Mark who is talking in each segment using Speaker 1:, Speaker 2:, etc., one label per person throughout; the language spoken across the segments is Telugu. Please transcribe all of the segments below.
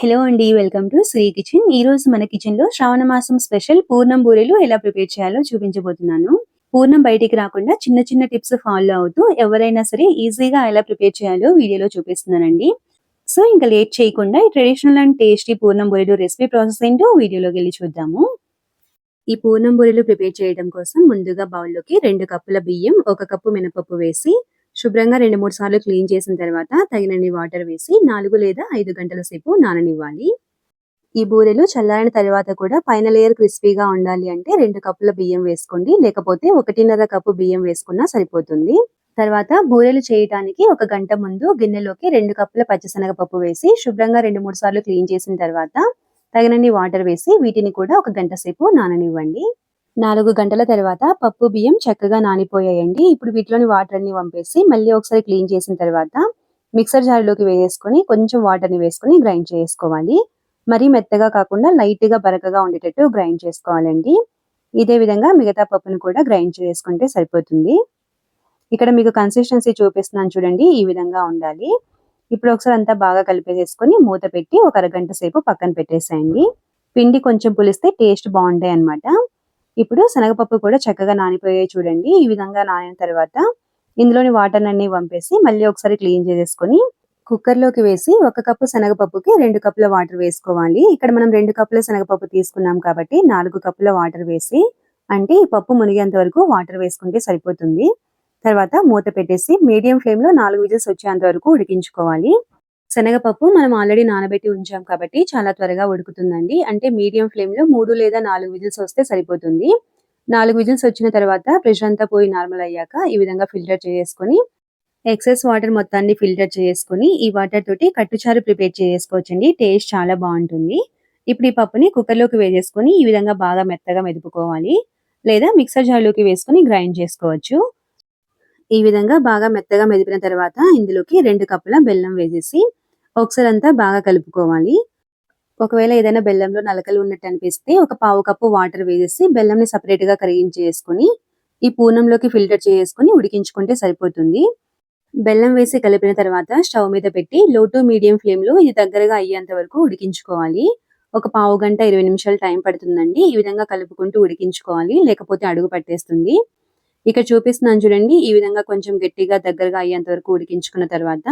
Speaker 1: హలో అండి వెల్కమ్ టు శ్రీ కిచెన్. ఈ రోజు మన కిచెన్లో శ్రావణ మాసం స్పెషల్ పూర్ణం బూరెలు ఎలా ప్రిపేర్ చేయాలో చూపించబోతున్నాను. పూర్ణం బయటికి రాకుండా చిన్న చిన్న టిప్స్ ఫాలో అవుతూ ఎవరైనా సరే ఈజీగా ఎలా ప్రిపేర్ చేయాలో వీడియోలో చూపిస్తున్నానండి. సో ఇంకా లేట్ చేయకుండా ఈ ట్రెడిషనల్ అండ్ టేస్టీ పూర్ణం బూరెలు రెసిపీ ప్రాసెస్ ఏంటో వీడియోలోకి వెళ్ళి చూద్దాము. ఈ పూర్ణం బూరెలు ప్రిపేర్ చేయడం కోసం ముందుగా బౌల్లోకి రెండు కప్పుల బియ్యం ఒక కప్పు మినపప్పు వేసి శుభ్రంగా రెండు మూడు సార్లు క్లీన్ చేసిన తర్వాత తగినన్ని వాటర్ వేసి నాలుగు లేదా ఐదు గంటల సేపు నాననివ్వాలి. ఈ బూరెలు చల్లారిన తర్వాత కూడా పైన లేయర్ క్రిస్పీగా ఉండాలి అంటే రెండు కప్పుల బియ్యం వేసుకోండి. లేకపోతే ఒకటిన్నర కప్పు బియ్యం వేసుకున్నా సరిపోతుంది. తర్వాత బూరెలు చేయడానికి ఒక గంట ముందు గిన్నెలోకి రెండు కప్పుల పచ్చిశనగపప్పు వేసి శుభ్రంగా రెండు మూడు సార్లు క్లీన్ చేసిన తర్వాత తగినన్ని వాటర్ వేసి వీటిని కూడా ఒక గంట సేపు నాననివ్వండి. నాలుగు గంటల తర్వాత పప్పు బియ్యం చక్కగా నానిపోయాయండి. ఇప్పుడు వీటిలోని వాటర్ అన్ని పంపేసి మళ్ళీ ఒకసారి క్లీన్ చేసిన తర్వాత మిక్సర్ జార్లోకి వేసుకొని కొంచెం వాటర్ని వేసుకొని గ్రైండ్ చేసుకోవాలి. మరీ మెత్తగా కాకుండా లైట్గా బరకగా ఉండేటట్టు గ్రైండ్ చేసుకోవాలండి. ఇదే విధంగా మిగతా పప్పును కూడా గ్రైండ్ చేసుకుంటే సరిపోతుంది. ఇక్కడ మీకు కన్సిస్టెన్సీ చూపిస్తున్నాను చూడండి ఈ విధంగా ఉండాలి. ఇప్పుడు ఒకసారి అంతా బాగా కలిపేసేసుకొని మూత పెట్టి ఒక అరగంట సేపు పక్కన పెట్టేసేయండి. పిండి కొంచెం పులిస్తే టేస్ట్ బాగుంటాయి అనమాట ఇప్పుడు శనగపప్పు కూడా చక్కగా నానిపోయాయి చూడండి. ఈ విధంగా నానిన తర్వాత ఇందులోని వాటర్ అన్ని పంపేసి మళ్ళీ ఒకసారి క్లీన్ చేసేసుకొని కుక్కర్లోకి వేసి ఒక కప్పు శనగపప్పుకి రెండు కప్పుల వాటర్ వేసుకోవాలి. ఇక్కడ మనం రెండు కప్పుల శనగపప్పు తీసుకున్నాం కాబట్టి నాలుగు కప్పుల వాటర్ వేసి అంటే ఈ పప్పు మునిగేంత వరకు వాటర్ వేసుకుంటే సరిపోతుంది. తర్వాత మూత పెట్టేసి మీడియం ఫ్లేమ్లో నాలుగు విజిల్స్ వచ్చేంత వరకు ఉడికించుకోవాలి. శనగపప్పు మనం ఆల్రెడీ నానబెట్టి ఉంచాం కాబట్టి చాలా త్వరగా ఉడుకుతుందండి. అంటే మీడియం ఫ్లేమ్లో మూడు లేదా నాలుగు విజిల్స్ వస్తే సరిపోతుంది. నాలుగు విజిల్స్ వచ్చిన తర్వాత ప్రెషర్ అంతా పోయి నార్మల్ అయ్యాక ఈ విధంగా ఫిల్టర్ చేసుకొని ఎక్సెస్ వాటర్ మొత్తాన్ని ఫిల్టర్ చేసుకుని ఈ వాటర్ తోటి కట్టుచారు ప్రిపేర్ చేసుకోవచ్చండి. టేస్ట్ చాలా బాగుంటుంది. ఇప్పుడు ఈ పప్పుని కుక్కర్లోకి వేసేసుకొని ఈ విధంగా బాగా మెత్తగా మెదుపుకోవాలి. లేదా మిక్సర్ జార్లోకి వేసుకొని గ్రైండ్ చేసుకోవచ్చు. ఈ విధంగా బాగా మెత్తగా మెదిపిన తర్వాత ఇందులోకి రెండు కప్పుల బెల్లం వేసేసి ఒకసారి అంతా బాగా కలుపుకోవాలి. ఒకవేళ ఏదైనా బెల్లంలో నలకలు ఉన్నట్టు అనిపిస్తే ఒక పావు కప్పు వాటర్ వేసేసి బెల్లంని సపరేట్గా కరిగించేసుకుని ఈ పూర్ణంలోకి ఫిల్టర్ చేసుకుని ఉడికించుకుంటే సరిపోతుంది. బెల్లం వేసి కలిపిన తర్వాత స్టవ్ మీద పెట్టి లో టు మీడియం ఫ్లేమ్లో ఇది దగ్గరగా అయ్యేంత వరకు ఉడికించుకోవాలి. ఒక పావు గంట ఇరవై నిమిషాలు టైం పడుతుందండి. ఈ విధంగా కలుపుకుంటూ ఉడికించుకోవాలి. లేకపోతే అడుగు పట్టేస్తుంది. ఇక్కడ చూపిస్తున్నాను చూడండి ఈ విధంగా కొంచెం గట్టిగా దగ్గరగా అయ్యేంత వరకు ఉడికించుకున్న తర్వాత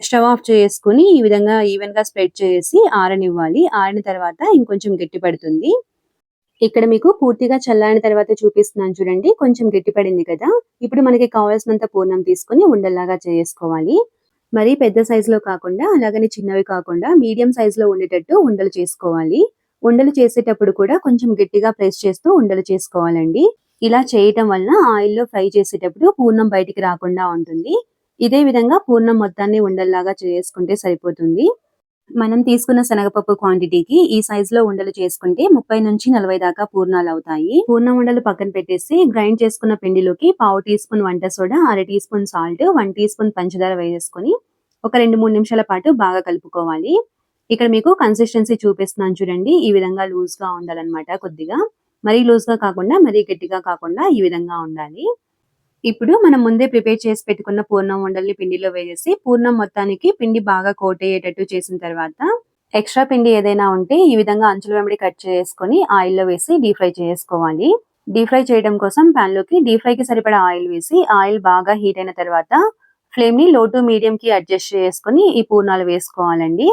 Speaker 1: స్టవ్ ఆఫ్ చేసుకుని ఈ విధంగా ఈవెన్గా స్ప్రెడ్ చేసి ఆరనివ్వాలి. ఆరిన తర్వాత ఇంకొంచెం గట్టి పడుతుంది. ఇక్కడ మీకు పూర్తిగా చల్లారిన తర్వాత చూపిస్తున్నాను చూడండి. కొంచెం గట్టి పడింది కదా. ఇప్పుడు మనకి కావాల్సినంత పూర్ణం తీసుకుని ఉండల్లాగా చేసుకోవాలి. మరి పెద్ద సైజులో కాకుండా అలాగని చిన్నవి కాకుండా మీడియం సైజులో ఉండేటట్టు ఉండలు చేసుకోవాలి. ఉండలు చేసేటప్పుడు కూడా కొంచెం గట్టిగా ప్రెస్ చేస్తూ ఉండలు చేసుకోవాలండి. ఇలా చేయటం వలన ఆయిల్లో ఫ్రై చేసేటప్పుడు పూర్ణం బయటికి రాకుండా ఉంటుంది. ఇదే విధంగా పూర్ణం మొత్తాన్ని ఉండల్లాగా చేసుకుంటే సరిపోతుంది. మనం తీసుకున్న శనగపప్పు క్వాంటిటీకి ఈ సైజ్లో ఉండలు చేసుకుంటే ముప్పై నుంచి నలభై దాకా పూర్ణాలు అవుతాయి. పూర్ణ ఉండలు పక్కన పెట్టేసి గ్రైండ్ చేసుకున్న పిండిలోకి పావు టీ స్పూన్ వంట సోడా అర teaspoon salt one teaspoon పంచదార వేసేసుకొని ఒక రెండు మూడు నిమిషాల పాటు బాగా కలుపుకోవాలి. ఇక్కడ మీకు కన్సిస్టెన్సీ చూపిస్తున్నాను చూడండి. ఈ విధంగా లూజ్గా ఉండాలన్నమాట కొద్దిగా. మరీ లూజ్గా కాకుండా మరీ గట్టిగా కాకుండా ఈ విధంగా ఉండాలి. ఇప్పుడు మనం ముందే ప్రిపేర్ చేసి పెట్టుకున్న పూర్ణం ఉండల్ని పిండిలో వేసేసి పూర్ణం మొత్తానికి పిండి బాగా కోట్ అయ్యేటట్టు చేసిన తర్వాత ఎక్స్ట్రా పిండి ఏదైనా ఉంటే ఈ విధంగా అంచుల వెంబడి కట్ చేసుకొని ఆయిల్లో వేసి డీప్ ఫ్రై చేసుకోవాలి. డీప్ ఫ్రై చేయడం కోసం పాన్లోకి డీప్ ఫ్రై కి సరిపడా ఆయిల్ వేసి ఆయిల్ బాగా హీట్ అయిన తర్వాత ఫ్లేమ్ని లో టు మీడియం కి అడ్జస్ట్ చేసుకుని ఈ పూర్ణాలు వేసుకోవాలండి.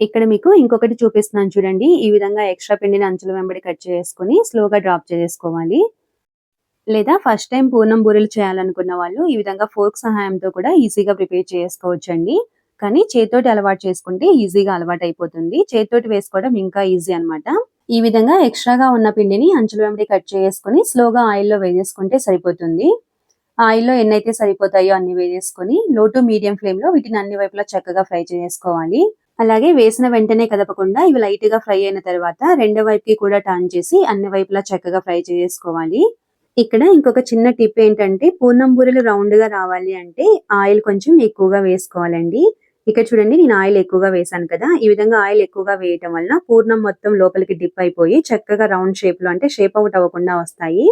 Speaker 1: ఇక్కడ మీకు ఇంకొకటి చూపిస్తున్నాను చూడండి. ఈ విధంగా ఎక్స్ట్రా పిండిని అంచుల వెంబడి కట్ చేసుకుని స్లోగా డ్రాప్ చేసుకోవాలి. లేదా ఫస్ట్ టైం పూర్ణం బూరెలు చేయాలనుకున్న వాళ్ళు ఈ విధంగా ఫోర్క్ సహాయంతో కూడా ఈజీగా ప్రిపేర్ చేసుకోవచ్చు అండి కానీ చేతితోటి అలవాటు చేసుకుంటే ఈజీగా అలవాటు అయిపోతుంది. చేతితోటి వేసుకోవడం ఇంకా ఈజీ అనమాట ఈ విధంగా ఎక్స్ట్రాగా ఉన్న పిండిని అంచుల వెంబడి కట్ చేసుకుని స్లోగా ఆయిల్లో వేసేసుకుంటే సరిపోతుంది. ఆయిల్లో ఎన్నైతే సరిపోతాయో అన్ని వేసేసుకొని లో టు మీడియం ఫ్లేమ్లో వీటిని అన్ని వైపులా చక్కగా ఫ్రై చేసుకోవాలి. అలాగే వేసిన వెంటనే కదపకుండా ఇవి లైట్గా ఫ్రై అయిన తర్వాత రెండో వైపుకి కూడా టర్న్ చేసి అన్ని వైపులా చక్కగా ఫ్రై చేసుకోవాలి. ఇక్కడ ఇంకొక చిన్న టిప్ ఏంటంటే పూర్ణం బూరెలు రౌండ్గా రావాలి అంటే ఆయిల్ కొంచెం ఎక్కువగా వేసుకోవాలండి. ఇక్కడ చూడండి నేను ఆయిల్ ఎక్కువగా వేసాను కదా. ఈ విధంగా ఆయిల్ ఎక్కువగా వేయటం వలన పూర్ణం మొత్తం లోపలికి డిప్ అయిపోయి చక్కగా రౌండ్ షేప్లో అంటే షేప్ అవుట్ అవ్వకుండా వస్తాయి.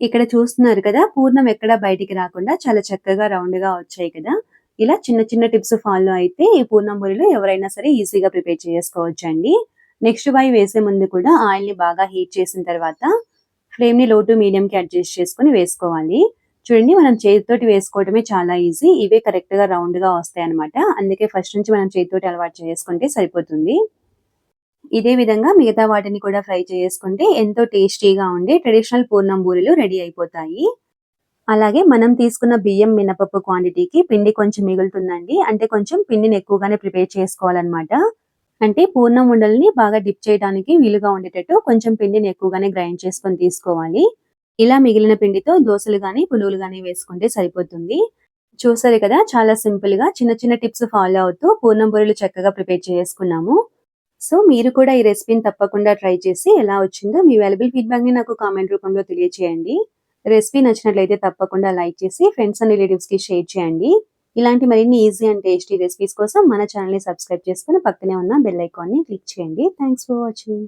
Speaker 1: ఇక్కడ చూస్తున్నారు కదా పూర్ణం ఎక్కడ బయటికి రాకుండా చాలా చక్కగా రౌండ్గా వచ్చాయి కదా. ఇలా చిన్న చిన్న టిప్స్ ఫాలో అయితే ఈ పూర్ణం బూరెలు ఎవరైనా సరే ఈజీగా ప్రిపేర్ చేసుకోవచ్చు అండి నెక్స్ట్ బై వేసే ముందు కూడా ఆయిల్ని బాగా హీట్ చేసిన తర్వాత ఫ్లేమ్ని లో టు మీడియం కి అడ్జస్ట్ చేసుకుని వేసుకోవాలి. చూడండి మనం చేతితోటి వేసుకోవటమే చాలా ఈజీ ఇవే కరెక్ట్గా రౌండ్గా వస్తాయి అనమాట అందుకే ఫస్ట్ నుంచి మనం చేతితోటి అలవాటు చేసుకుంటే సరిపోతుంది. ఇదే విధంగా మిగతా వాటిని కూడా ఫ్రై చేసుకుంటే ఎంతో టేస్టీగా ఉండే ట్రెడిషనల్ పూర్ణం బూరెలు రెడీ అయిపోతాయి. అలాగే మనం తీసుకున్న బియ్యం మినపప్పు క్వాంటిటీకి పిండి కొంచెం మిగులుతుందండి. అంటే కొంచెం పిండిని ఎక్కువగానే ప్రిపేర్ చేసుకోవాలన్నమాట. అంటే పూర్ణం ఉండల్ని బాగా డిప్ చేయడానికి వీలుగా ఉండేటట్టు కొంచెం పిండిని ఎక్కువగానే గ్రైండ్ చేసుకొని తీసుకోవాలి. ఇలా మిగిలిన పిండితో దోశలు కానీ పునుగులు కానీ వేసుకుంటే సరిపోతుంది. చూసారు కదా చాలా సింపుల్గా చిన్న చిన్న టిప్స్ ఫాలో అవుతూ పూర్ణం బూరెలు చక్కగా ప్రిపేర్ చేసుకున్నాము. సో మీరు కూడా ఈ రెసిపీని తప్పకుండా ట్రై చేసి ఎలా వచ్చిందో మీ వాల్యుబుల్ ఫీడ్బ్యాక్ని నాకు కామెంట్ రూపంలో తెలియచేయండి. రెసిపీ నచ్చినట్లయితే తప్పకుండా లైక్ చేసి ఫ్రెండ్స్ అండ్ రిలేటివ్స్కి షేర్ చేయండి. ఇలాంటి మరిన్ని ఈజీ అండ్ టేస్టీ రెసిపీస్ కోసం మన ఛానల్ని సబ్స్క్రైబ్ చేసుకుని పక్కనే ఉన్న బెల్ ఐకాన్ని క్లిక్ చేయండి. Thanks for watching